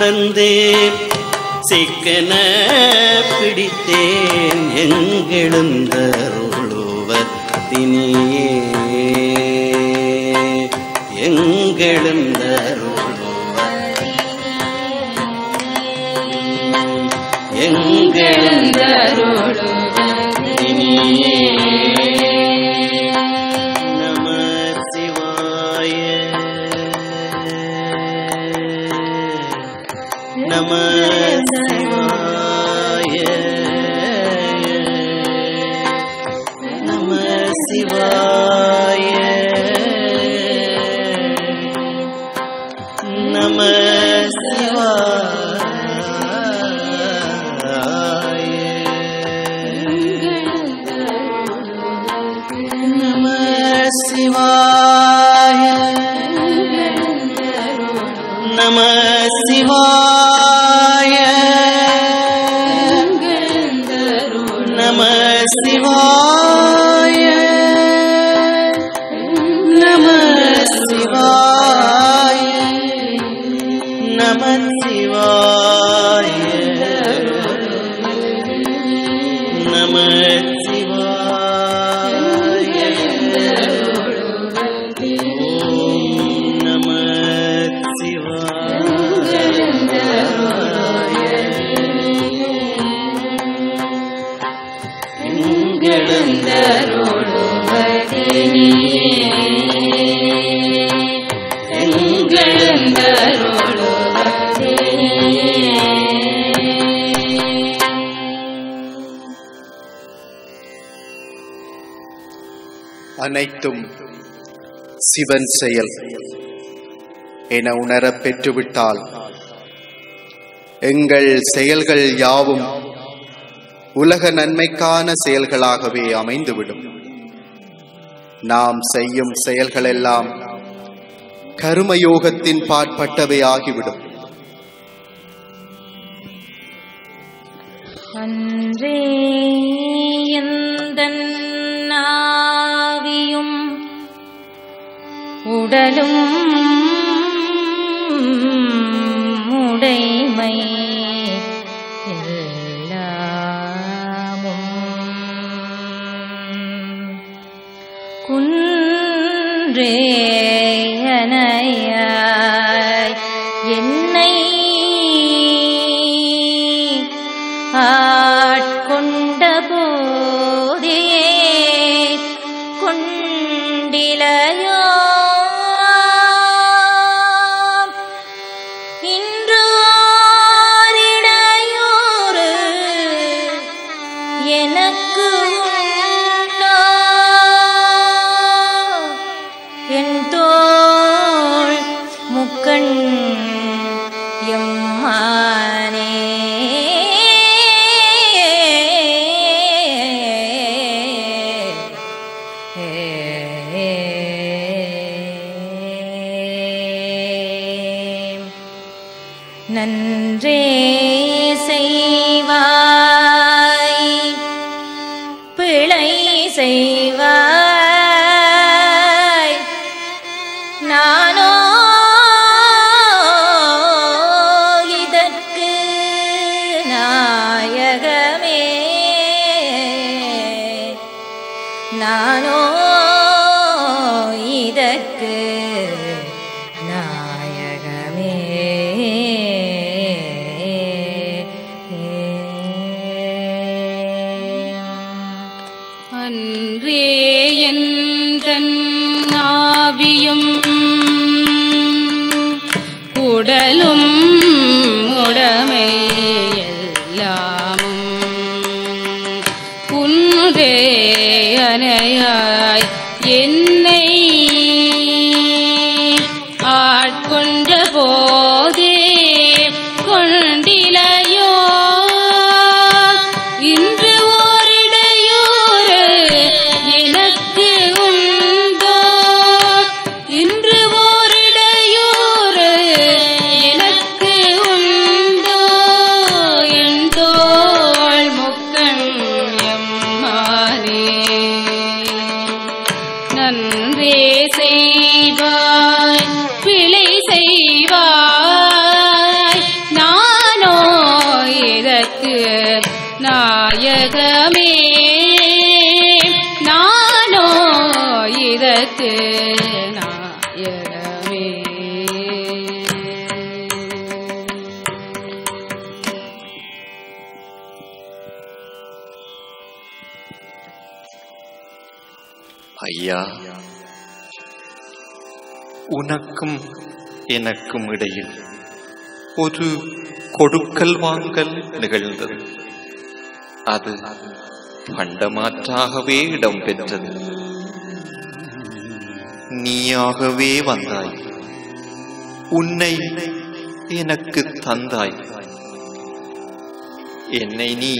சுடந்தேன் சிக்கன பிடித்தேன் எங்களும் தருளுவத்தினியே Shiva அனைத்தும் சிவன் செயல். என உணர பெற்றுவிட்டால் எங்கள் செயல்கள் யாவும் உலக நன்மைக்கான செயல்களாகவே அமைந்துவிடும். நாம் செய்யும் செயல்களெல்லாம் கருமயோகத்தின் பாற்பட்டவை ஆகிவிடும். அன்றே எந்தன் உடலும் உடைமை. எல்லாமும் குன்றே உலகமே. நானோ நாயகமே நானோ இதற்கு நாயகமே. ஐயா உனக்கும் எனக்கும் இடையில் ஒரு கொடுக்கல் வாங்கல் நிகழ்ந்தது. அது பண்டமாற்றாகவே இடம்பெற்றது நீயாகவே வந்தாய். உன்னை எனக்கு தந்தாய். என்னை நீ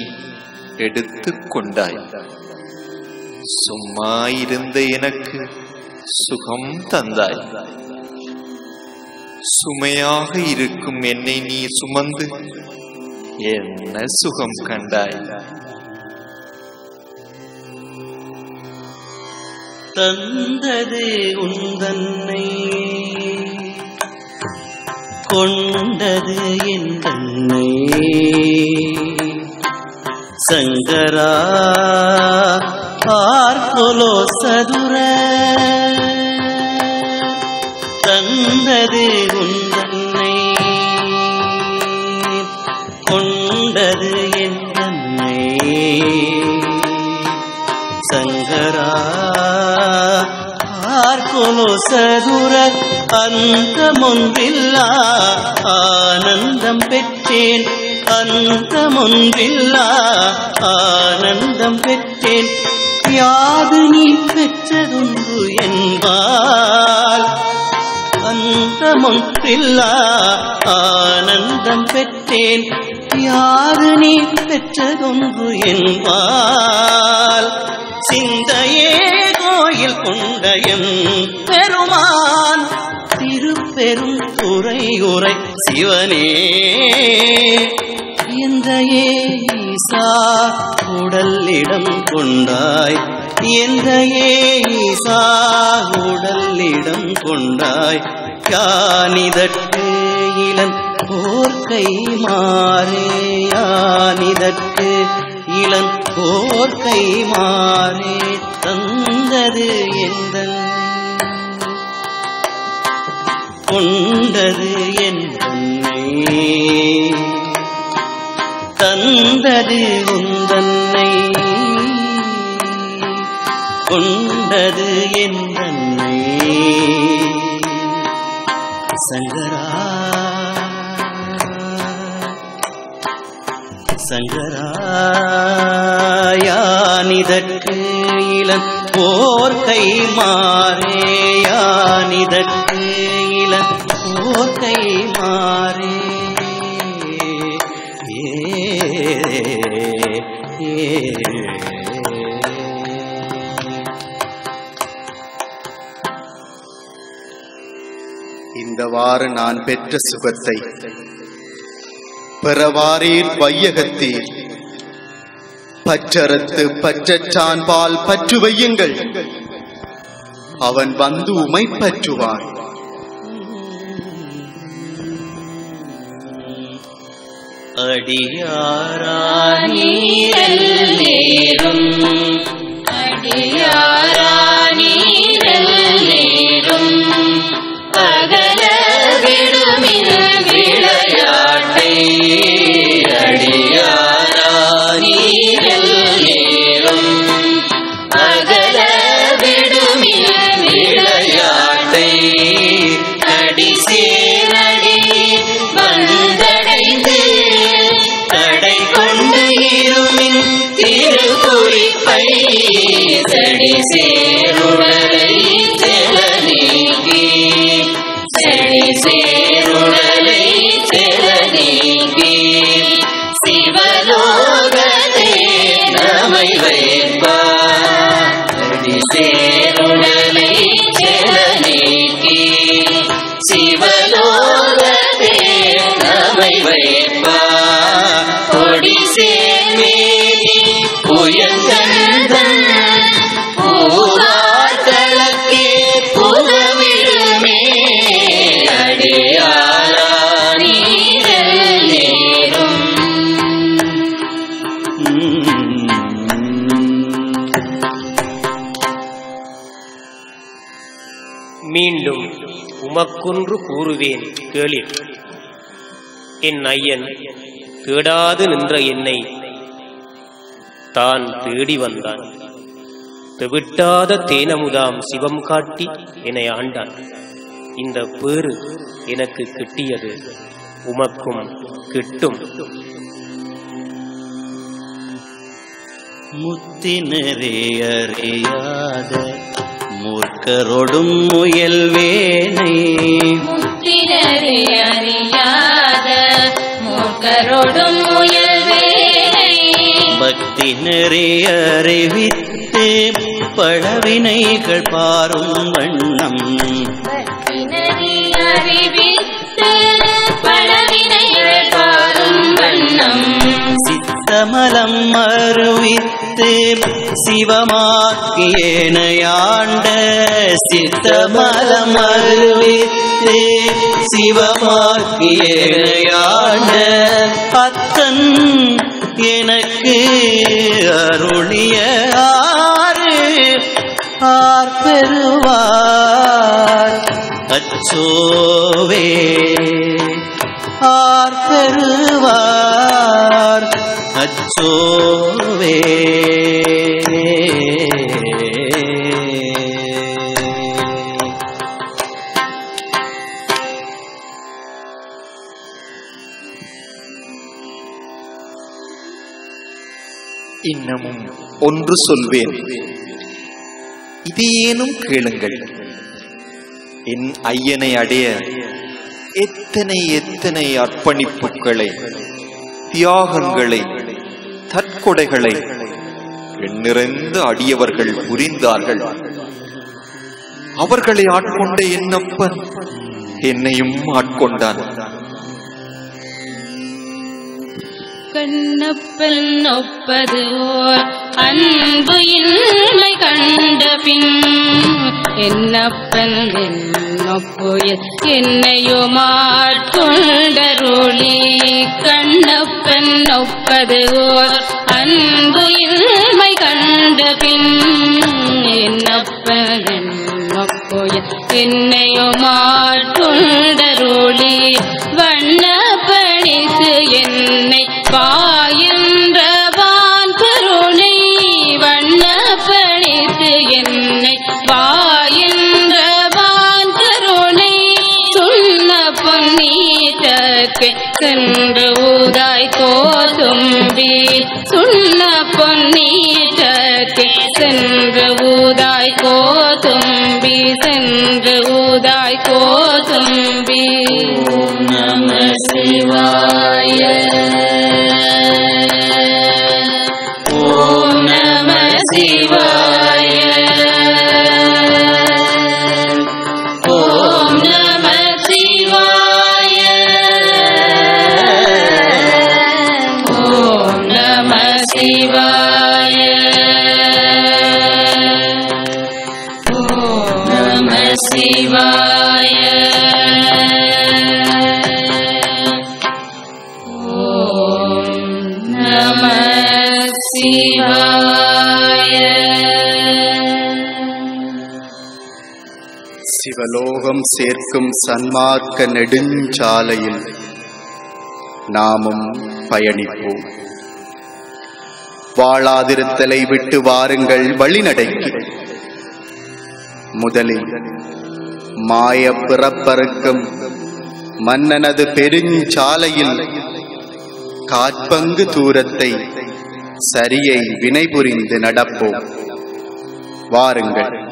எடுத்து கொண்டாய். சும்மா இருந்த எனக்கு சுகம் தந்தாய். சுமையாக இருக்கும் என்னை நீ சுமந்து என்ன சுகம் கண்டாய். தந்தது உந்தன்னை கொண்டது என் தன்னை சங்கரா பார்க்கொலோ சதுர கொண்டது உந்தன்னை கொண்டது என்னை சங்கரா ஆர்கொலோ சதுர அந்த முன்பில்லா ஆனந்தம் பெற்றேன் அந்த முன்பில்லா ஆனந்தம் பெற்றேன். யாது நீ பெற்றதுண்டு என்பால் அந்த ஆனந்தம் பெற்றேன். யாரு நீ பெற்றதொன்று என்பால். சிந்தையே கோயில் கொண்டயம் பெருமான். திருப்பெரும் துறை உரை சிவனே. எந்த ஈசா உடல் இடம் கொண்டாய். எந்த ஈசா உடல் இடம் கொண்டாய். யானிதற்கு இளம் போர்க்கை மாறே யானிதற்கு இளம் போர்க்கை மாறே தந்தது எந்த கொண்டது என் தந்தது உந்தன்னை. கொண்டது என் சங்கரா. சங்கராயானிதற்கு இளம் போர்க்கை மாறேயானிதற்கு இளம் போர்க்கை மாறே இந்தவாறு நான் பெற்ற சுகத்தை பிறவாரீர் வையகத்தீர். பற்றறுத்து பற்றற்றான் பால் பற்று வையுங்கள். அவன் வந்து உமை பற்றுவான். அடியாரானீரல்லேரும் செடி சேருடலை மீண்டும் உமக்கொன்று கூறுவேன். கேளிர் என் ஐயன் தேடாது நின்ற என்னை தான் தேடி வந்தான். தெவிட்டாத தேனமுதாம் சிவம் காட்டி என்னை ஆண்டான். இந்த பேறு எனக்கு கிட்டியது. உமக்கும் கிட்டும். முத்தினரே அறியாத மூர்க்கரொடும் முயல்வேனை முத்தினரே அறியாத மூக்கரோடும் முயல்வேனை பக்தி நிறைய அறிவித்து பழவினைகள் பாரும் வண்ணம். பக்தினரே கமலம் மறுவித்து சிவமாக்கியேனையாண்ட சித்தமலம் அறிவித்து சிவமாக்கியேனையாண்ட அத்தன் எனக்கு அருளிய ஆறு ஆர் பெறுவார். அச்சோவே ஆர் பெறுவார். அச்சோவே இன்னமும் ஒன்று சொல்வேன். இதேனும் கேளுங்கள். என் ஐயனை அடைய எத்தனை எத்தனை அர்ப்பணிப்புகளை தியாகங்களை தற்கொடைகளை எண்ணிறைந்த அடியவர்கள் புரிந்தார்கள். அவர்களை ஆட்கொண்ட என்னப்பன்? என்னையும் ஆட்கொண்டான். கண்ணப்பன் ஒப்பது ஓர் அன்பு இன்மை கண்ட பின் என்னப்பன் என்னொப்புயில் என்னையுமாட்கொண்டருளி கண்ணப்பன் ஒப்பது ஓர் அன்பு இன்மை கண்ட பின் என்னப்பன் என்னொப்புயில் என்னையோ Krishna சிவலோகம் சேர்க்கும் சன்மார்க்க நெடுஞ்சாலையில் நாமும் பயணிப்போம். வாழாதிருத்தலை விட்டு வாருங்கள் வழிநடைக்கு. முதலில் மாய பிறப்பறுக்கும் மன்னனது பெருஞ்சாலையில் காற்பங்கு தூரத்தை சரியை வினைபுரிந்து நடப்போம். வாருங்கள்.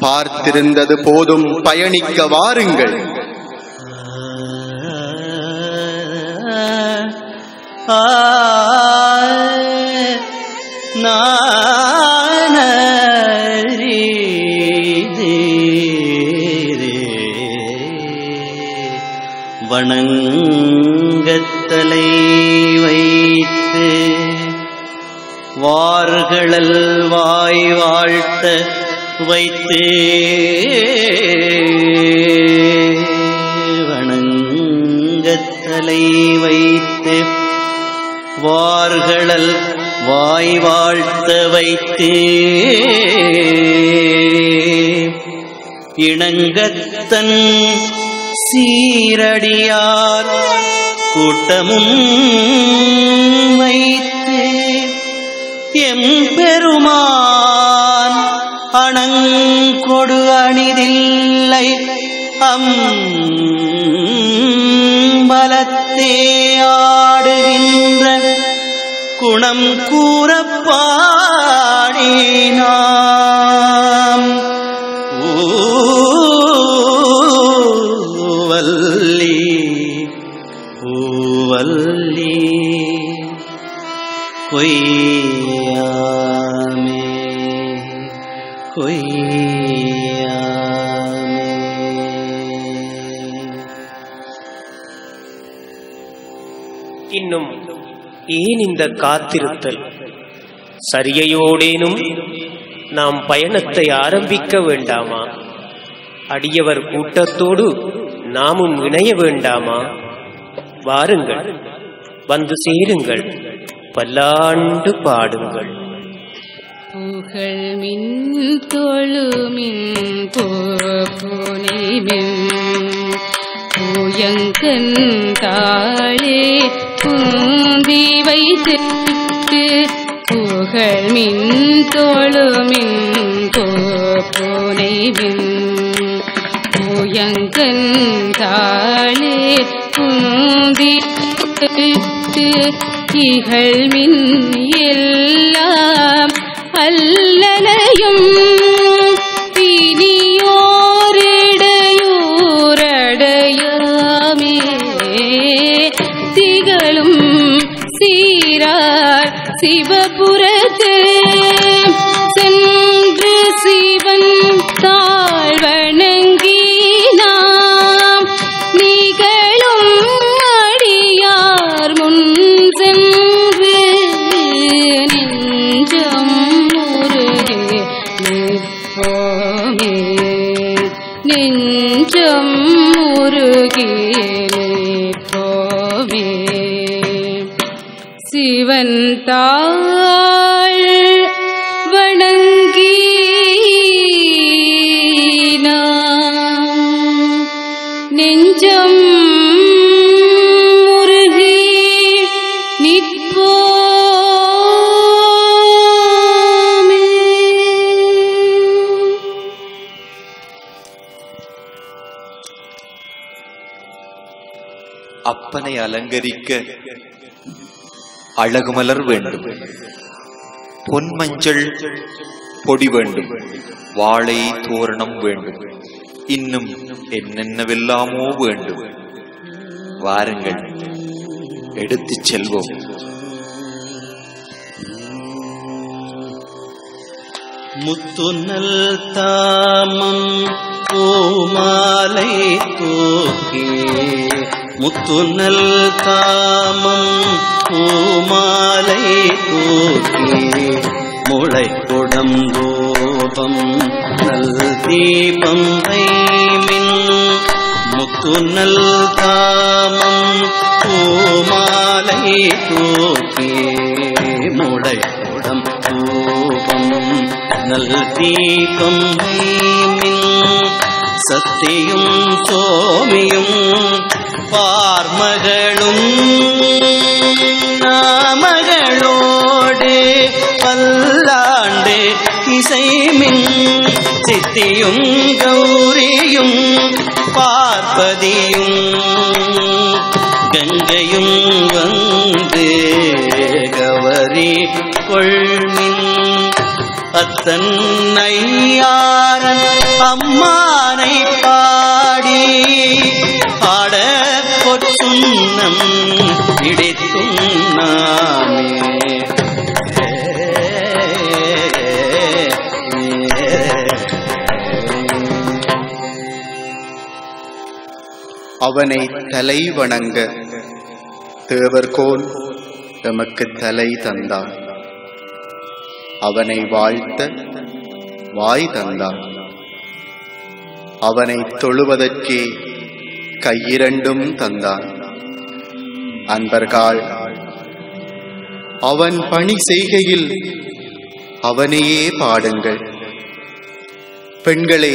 பார்த்திருந்தது போதும் பயணிக்க வாருங்கள். ஆ வணங்கத்தலை வைத்து வார்களல் வாய் வாழ்த்த வைத்து. வணங்கத்தலை வைத்து வார்களல் வாய் வாழ்த்த வைத்து. இணங்கத்தன் சீரடியார் கூட்டமும் வைத்து. எம்பெருமான் அணங்கொடு அணிதில்லை. அம்பலத்தே ஆடுகின்ற குணம் கூறப்பாடினாம். ஊவல்லி ஊவல்லி பொய்யாமே. கொய்யாமே இன்னும் ஏன் இந்த காத்திருத்தல்? சரியையோடேனும் நாம் பயணத்தை ஆரம்பிக்க வேண்டாமா? அடியவர் கூட்டத்தோடு நாமும் இணைய வேண்டாமா? வாருங்கள் வந்து சேருங்கள் பல்லாண்டு பாடுங்கள். புகழ் மின் தொழுமின் போனிமின் பூயங்கன் தாளே பூந்தி வைத்து புகழ் மின் தொழுமின் போனிமின் பூயங்கன் தாளே பூந்தி இகழ் மின் எல்லாம் அல்லலையும் தினியோரிடையூரடையாமே திகழும் சீரார் சிவபுரத்து அவனை அலங்கரிக்க அழகுமலர் வேண்டும். பொன்மஞ்சள் பொடி வேண்டும். வாழை தோரணம் வேண்டும். இன்னும் என்னென்னவெல்லாமோ வேண்டும். வாருங்கள் எடுத்துச் செல்வோம். முத்துநல் தாமம் பூமாலை தூக்கி முத்துநல் காமம் பூமாலை தூக்கி முளை குடம் தூபம் நல் தீபம் வைமின் முத்துநல் காமம் பூமாலை தூக்கி முளை குடம் தூபம் நல் தீபம் வைமின் சத்தியும் சோமியும் பார்மகளும் நாமகளோடு பல்லாண்டு இசைமின் சித்தியும் கௌரியும் பார்ப்பதியும் கங்கையும் வந்து கவரி கொள்மின் அத்தன் ஐயாரன் அம்மானை அவனை தலை வணங்க. தேவர்கோல் எமக்கு தலை தந்தான் அவனை வாழ்த்த வாய் தந்தான் அவனை தொழுவதற்கே கையிரண்டும் தந்தான் அன்பர்கள் அவன் பணி செய்கையில் அவனையே பாடுங்கள். பெண்களே